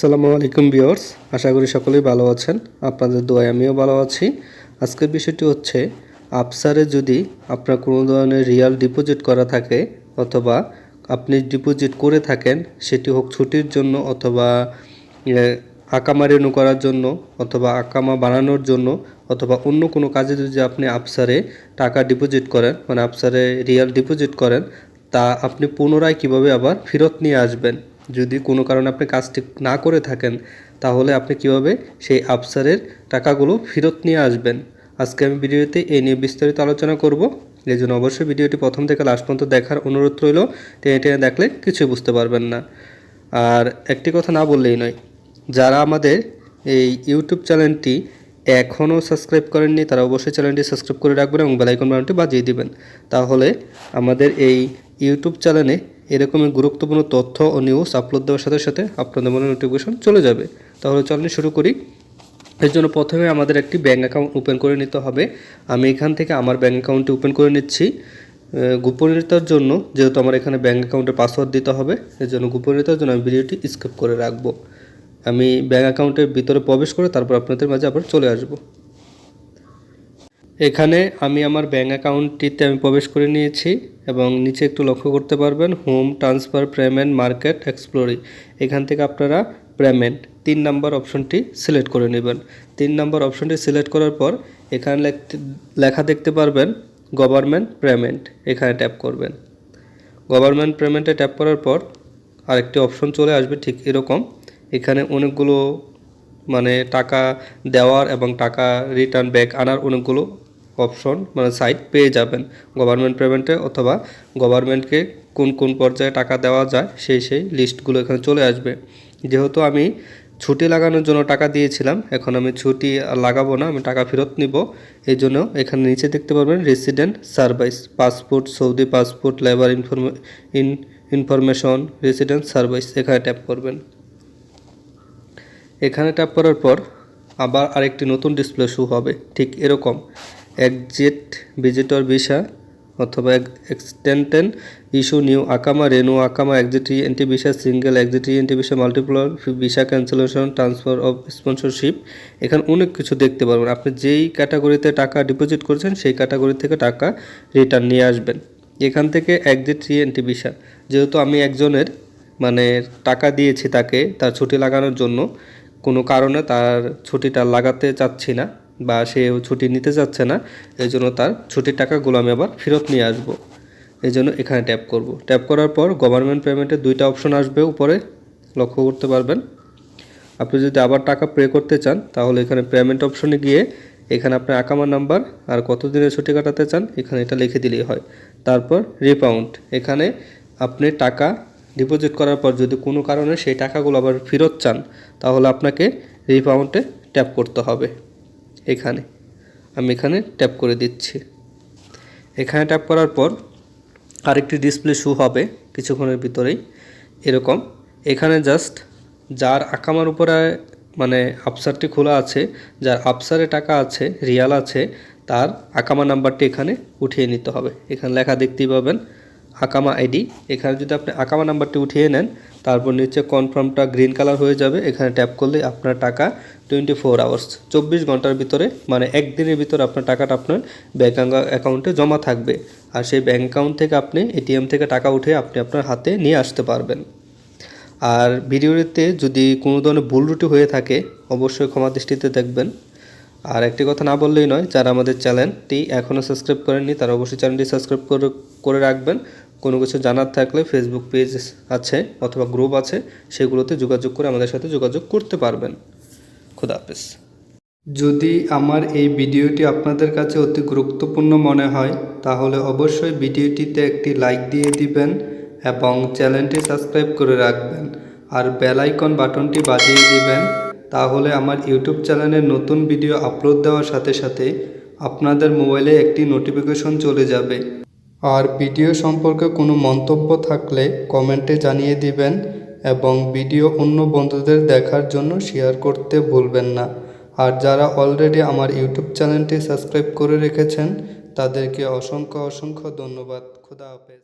আসসালামু আলাইকুম বিয়র্স আশা করি সকলেই ভালো আছেন। আপনাদের দোয়ায় আমিও ভালো আছি। আজকের বিষয়টি হচ্ছে, আপসারে যদি আপনার কোনো ধরনের রিয়াল ডিপোজিট করা থাকে অথবা আপনি ডিপোজিট করে থাকেন, সেটি হোক ছুটির জন্য অথবা আকামা রেনু করার জন্য অথবা আকামা বানানোর জন্য অথবা অন্য কোনো কাজে যদি আপনি আপসারে টাকা ডিপোজিট করেন মানে আপসারে রিয়াল ডিপোজিট করেন, তা আপনি পুনরায় কীভাবে আবার ফেরত নিয়ে আসবেন? যদি কোনো কারণে আপনি কাজটি না করে থাকেন, তাহলে আপনি কীভাবে সেই আপসারের টাকাগুলো ফেরত নিয়ে আসবেন? আজকে আমি ভিডিওতে এই নিয়ে বিস্তারিত আলোচনা করব। এই জন্য অবশ্যই ভিডিওটি প্রথম থেকে লাস্ট পর্যন্ত দেখার অনুরোধ রইল। টেনে টেনে দেখলে কিছুই বুঝতে পারবেন না। আর একটি কথা না বললেই নয়, যারা আমাদের এই ইউটিউব চ্যানেলটি এখনও সাবস্ক্রাইব করেননি, তারা অবশ্যই চ্যানেলটি সাবস্ক্রাইব করে রাখবেন এবং বেলাইকন বাটনটি বাজিয়ে দিবেন। তাহলে আমাদের এই ইউটিউব চ্যানেলে এরকমই গুরুত্বপূর্ণ তথ্য ও নিউজ আপলোড দেওয়ার সাথে সাথে আপনাদের মনে নোটিফিকেশন চলে যাবে। তাহলে চলেন শুরু করি। এর জন্য প্রথমে আমাদের একটি ব্যাঙ্ক অ্যাকাউন্ট ওপেন করে নিতে হবে। আমি এখান থেকে আমার ব্যাঙ্ক অ্যাকাউন্টটি ওপেন করে নিচ্ছি। গোপনীয়তার জন্য, যেহেতু আমার এখানে ব্যাঙ্ক অ্যাকাউন্টের পাসওয়ার্ড দিতে হবে, এর জন্য গোপনীয়তার জন্য আমি ভিডিওটি স্কিপ করে রাখব। আমি ব্যাঙ্ক অ্যাকাউন্টের ভিতরে প্রবেশ করে তারপর আপনাদের মাঝে আবার চলে আসব। এখানে আমি আমার ব্যাঙ্ক অ্যাকাউন্টটিতে আমি প্রবেশ করে নিয়েছি এবং নিচে একটু লক্ষ্য করতে পারবেন home transfer payment market explore এখান থেকে আপনারা পেমেন্ট তিন নাম্বার অপশনটি সিলেক্ট করে নেবেন। তিন নাম্বার অপশনটি সিলেক্ট করার পর এখানে লেখা দেখতে পারবেন গভর্নমেন্ট পেমেন্ট এখানে ট্যাপ করবেন। গভর্নমেন্ট পেমেন্টে ট্যাপ করার পর আরেকটি অপশন চলে আসবে ঠিক এরকম। এখানে অনেকগুলো মানে টাকা দেওয়ার এবং টাকা রিটার্ন ব্যাক আনার অনেকগুলো অপশন মানে সাইট পেয়ে যাবেন। গভর্নমেন্ট পেমেন্টে অথবা গভর্নমেন্টকে কোন কোন পর্যায়ে টাকা দেওয়া যায়, সেই সেই লিস্টগুলো এখানে চলে আসবে। যেহেতু আমি ছুটি লাগানোর জন্য টাকা দিয়েছিলাম, এখন আমি ছুটি লাগাবো না, আমি টাকা ফেরত নিব। এই জন্য এখানে নিচে দেখতে পারবেন resident service passport Saudi passport labour inform in information resident service এখানে ট্যাপ করবেন। এখানে ট্যাপ করার পর আবার আরেকটি নতুন ডিসপ্লে শো হবে, ঠিক এরকম। একজেট ভিজিটর ভিসা অথবা এক্সটেন্টেন ইস্যু নিউ আকামা, রেনু আকামা exit entry visa, single exit entry visa multiple visa cancellation, transfer of sponsorship. এখানে অনেক কিছু দেখতে পারবেন। আপনি যেই ক্যাটাগরিতে টাকা ডিপোজিট করেছেন, সেই ক্যাটাগরি থেকে টাকা রিটার্ন নিয়ে আসবেন। এখান থেকে এক্সিট এন্টি ভিসা। যেহেতু আমি একজনের মানে টাকা দিয়েছি তাকে, তার ছুটি লাগানোর জন্য, কোনো কারণে তার ছুটিটা লাগাতে চাচ্ছি না। বা সে ছুটি নিতে চাচ্ছে না এই জন্য তার ছুটির টাকাগুলো আমি আবার ফেরত নিয়ে আসব। এই জন্য এখানে ট্যাপ করব। ট্যাপ করার পর গভর্নমেন্ট পেমেন্টের দুইটা অপশন আসবে উপরে, লক্ষ্য করতে পারবেন। আপনি যদি আবার টাকা পে করতে চান, তাহলে এখানে পেমেন্ট অপশনে গিয়ে এখানে আপনার আকামা নাম্বার আর কত দিনের ছুটি কাটাতে চান, এখানে এটা লিখে দিলেই হয়। তারপর রিপাউন্ড এখানে আপনি টাকা ডিপোজিট করার পর যদি কোনো কারণে সেই টাকাগুলো আবার ফেরত চান, তাহলে আপনাকে রিপাউন্ডে ট্যাপ করতে হবে। এখানে। আমি এখানে ট্যাপ করে দিচ্ছি। এখানে ট্যাপ করার পর আরেকটি ডিসপ্লে শু হবে কিছুক্ষণের ভিতরেই। এরকম। এখানে জাস্ট যার আকামার উপরে মানে আপসারটি খোলা আছে, যার আপসারে টাকা আছে রিয়াল আছে, তার আকামা নাম্বারটি এখানে উঠিয়ে নিতে হবে। এখানে লেখা দেখতেই পাবেন আকামা আইডি। এখানে যদি আপনি আকামা নাম্বারটি উঠিয়ে নেন, তারপর নিচে কনফার্মটা গ্রিন কালার হয়ে যাবে। এখানে ট্যাপ করলে আপনার টাকা টোয়েন্টি ফোর আওয়ার্স চব্বিশ ঘণ্টার ভিতরে মানে একদিনের ভিতরে আপনার টাকাটা আপনার ব্যাঙ্ক অ্যাকাউন্টে জমা থাকবে। আর সেই ব্যাঙ্ক অ্যাকাউন্ট থেকে আপনি এটিএম থেকে টাকা উঠে আপনি আপনার হাতে নিয়ে আসতে পারবেন। আর ভিডিওতে যদি কোনো ধরনের ভুল ত্রুটি হয়ে থাকে, অবশ্যই ক্ষমা দৃষ্টিতে দেখবেন। আর একটি কথা না বললেই নয়, যারা আমাদের চ্যানেলটি এখনও সাবস্ক্রাইব করেননি, তারা অবশ্যই চ্যানেলটি সাবস্ক্রাইব করে করে রাখবেন। কোনো কিছু জানার থাকলে ফেসবুক পেজ আছে অথবা গ্রুপ আছে, সেগুলোতে যোগাযোগ করে আমাদের সাথে যোগাযোগ করতে পারবেন। খুদা হাফেজ। যদি আমার এই ভিডিওটি আপনাদের কাছে অতি গুরুত্বপূর্ণ মনে হয়, তাহলে অবশ্যই ভিডিওটিতে একটি লাইক দিয়ে দিবেন এবং চ্যানেলটি সাবস্ক্রাইব করে রাখবেন। আর বেল আইকন বাটনটি বাজিয়ে দিবেন। তাহলে আমার ইউটিউব চ্যানেলে নতুন ভিডিও আপলোড দেওয়ার সাথে সাথে আপনাদের মোবাইলে একটি নোটিফিকেশন চলে যাবে। আর ভিডিও সম্পর্কে কোনো মন্তব্য থাকলে কমেন্টে জানিয়ে দিবেন এবং ভিডিও অন্য বন্ধুদের দেখার জন্য শেয়ার করতে ভুলবেন না। আর যারা অলরেডি আমার ইউটিউব চ্যানেলটি সাবস্ক্রাইব করে রেখেছেন, তাদেরকে অসংখ্য অসংখ্য ধন্যবাদ। খুদা হাফেজ।